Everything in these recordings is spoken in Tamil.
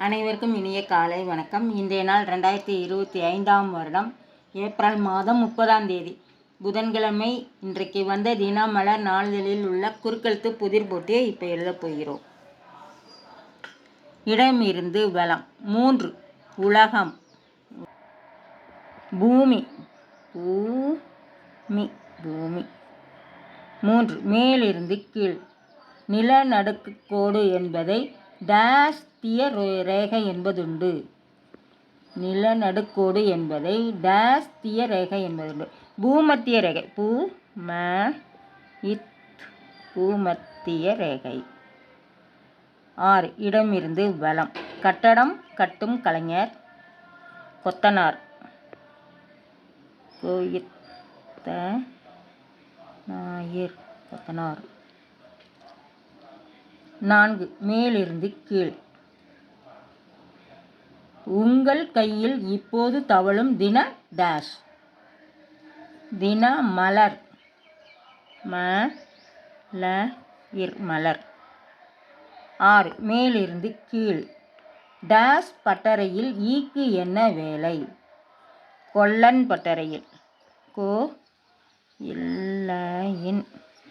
அனைவருக்கும் இனிய காலை வணக்கம். இன்றைய நாள் ரெண்டாயிரத்தி இருபத்தி ஐந்தாம் வருடம் ஏப்ரல் மாதம் முப்பதாம் தேதி. புதன்கிழமை இன்றைக்கு வந்த தினமலர் நாளிதழில் உள்ள குறுக்கெழுத்து புதிர் போட்டியை இப்போ எழுதப் போகிறோம். இடமிருந்து வளம் மூன்று. உலகம். பூமி. பூமி. பூமி. மூன்று. மேலிருந்து கீழ். நிலநடுக்கு கோடு என்பதை டேஷ் திய ரே- ரேகை என்பதுண்டு. நிலநடுக்கோடு என்பதை டேஷ் திய ரேகை என்பதுண்டு. பூமத்திய ரேகை. பூ ம இத் பூமத்திய ரேகை. ஆறு இடமிருந்து வளம் கட்டடம் கட்டும் கலைஞர் கொத்தனார். கோயித்த நாயர் கொத்தனார். நான்கு. மேலிருந்து கீழ். உங்கள் கையில் இப்போது தவழும் தின டேஷ் தின மலர். ம ல இர் மலர். ஆறு. மேலிருந்து கீழ். டேஷ் பட்டறையில் ஈக்கு என்ன வேலை? கொல்லன் பட்டறையில். கோ இல்லையின்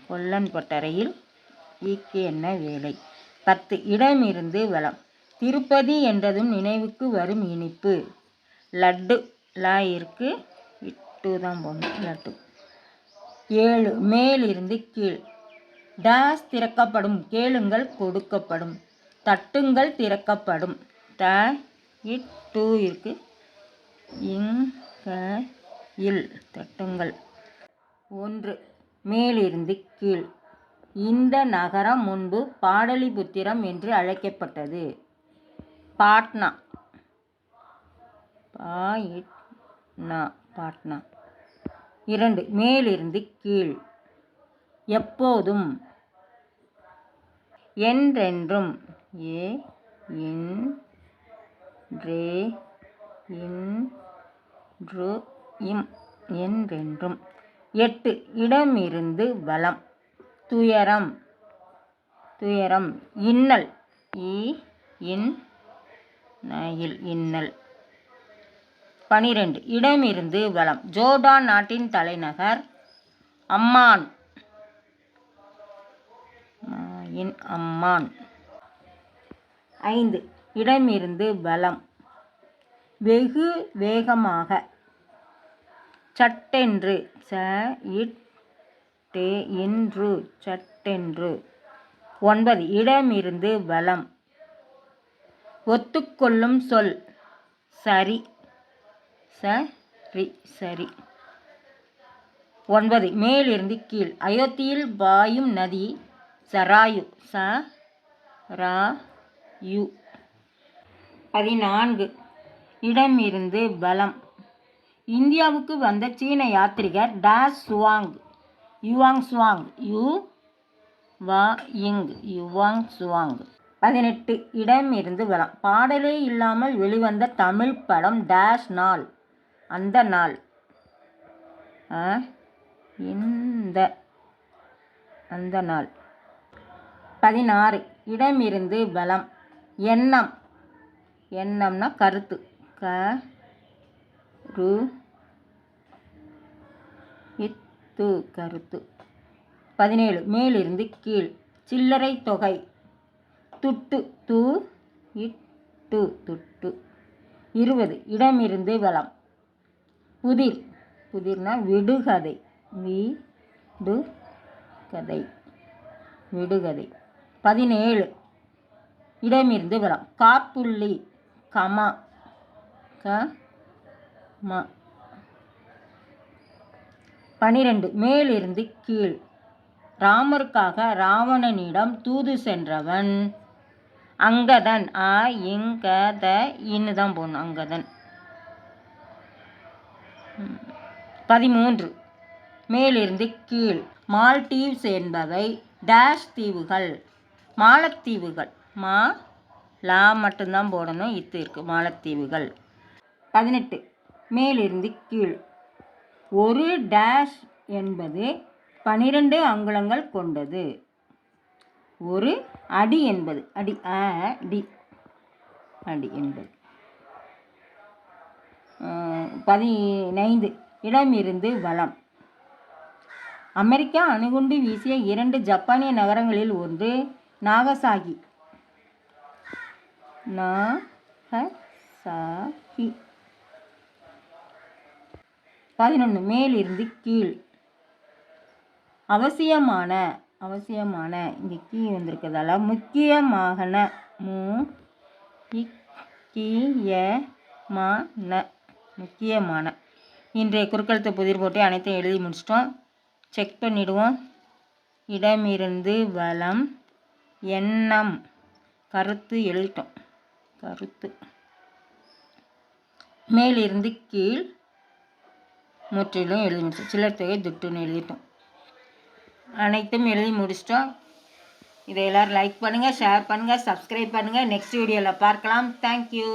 கொல்லன் பட்டறையில் ஈக்கு என்ன வேலை? பத்து இடமிருந்து வளம். திருப்பதி என்றதும் நினைவுக்கு வரும் இனிப்பு. லட்டு லா இருக்கு இட்டு தான் போகணும் லட்டு. ஏழு மேலிருந்து கீழ். டேஸ் திறக்கப்படும் கேளுங்கள் கொடுக்கப்படும். தட்டுங்கள் திறக்கப்படும். த இட் டூ இருக்கு. இங்க இல் தட்டுங்கள். ஒன்று மேலிருந்து கீழ். இந்த நகரம் முன்பு பாடலிபுத்திரம் என்று அழைக்கப்பட்டது. பாட்னா. பாட்னா பாட்னா. இரண்டு மேலிருந்து கீழ். எப்போதும். என்றென்றும். ஏ இன் ரே இன்று இம். என்றென்றும். எட்டு இடமிருந்து வலம். துயரம். துயரம். இன்னல். இ இன் இல் இன்னல். பனிரெண்டு. இடமிருந்து வளம். ஜோர்டான் நாட்டின் தலைநகர் அம்மான். இன் அம்மான். ஐந்து. இடமிருந்து வளம். வெகு வேகமாக. சட்டென்று ச இட் டே இன்று சட்டென்று. ஒன்பது இடமிருந்து வலம். ஒத்துக்கொள்ளும் சொல் சரி சரி சரி. ஒன்பது மேலிருந்து கீழ். அயோத்தியில் பாயும் நதி சராயு ச ரா யு பதினான்கு இடமிருந்து பலம் இந்தியாவுக்கு வந்த சீன யாத்ரிகர் டா சுவாங். யுவாங் சுவாங் யு வா இங் யுவாங் சுவாங் பதினெட்டு இடமிருந்து வலம் பாடலே இல்லாமல் வெளிவந்த தமிழ் படம் டேஷ் நாள் அந்த நாள். இந்த அந்த நாள். பதினாறு இடமிருந்து பலம் எண்ணம். எண்ணம்னா கருத்து. க ரு இத் கருத்து பதினேழு மேலிருந்து கீழ். சில்லறை தொகை. துட்டு து இட்டு துட்டு. இருபது இடமிருந்து வலம் புதிர். புதிர்னா விடுகதை. வீடு கதை விடுகதை. பதினேழு இடமிருந்து வளம். காப்புள்ளி கமா. க ம பனிரெண்டு. மேலிருந்து கீழ். ராமருக்காக ராவணனிடம் தூது சென்றவன். அங்கதன். ஆ இங்க த இன்னு தான் போடணும். அங்கதன். பதிமூன்று. மேலிருந்து கீழ். மால்டீவ்ஸ் என்பவை டேஷ் தீவுகள். மாலத்தீவுகள். மா லா மட்டும்தான் போடணும். இத்து இருக்கு. மாலத்தீவுகள். பதினெட்டு. மேலிருந்து கீழ். ஒரு டேஷ் என்பது பனிரெண்டு அங்குலங்கள் கொண்டது. ஒரு அடி என்பது அடி அடி டி அடி என்பது. பதினைந்து இடமிருந்து வளம் அமெரிக்கா அணுகுண்டு வீசிய இரண்டு ஜப்பானிய நகரங்களில் ஒன்று நாகசாகி. நாகசாகி. பதினொன்று மேலிருந்து கீழ். அவசியமான அவசியமான இங்கே கீ வந்திருக்கிறதால முக்கியமான மு முக்கியமான முக்கியமான. இன்றைய குறுக்கெழுத்து புதிர் போட்டு அனைத்தையும் எழுதி முடிச்சிட்டோம். செக் பண்ணிடுவோம். இடமிருந்து வளம் எண்ணம் கருத்து எழுதிட்டோம். கருத்து. மேலிருந்து கீழ் முற்றிலும் எழுதி முடிச்சோம் சிலர் தொகை துட்டுன்னு எழுதிட்டோம். அனைத்தும் எழுதி முடிச்சிட்டோம். இதை எல்லோரும் லைக் பண்ணுங்கள் ஷேர் பண்ணுங்கள் சப்ஸ்கிரைப் பண்ணுங்கள் நெக்ஸ்ட் வீடியோவில் பார்க்கலாம். தேங்க்யூ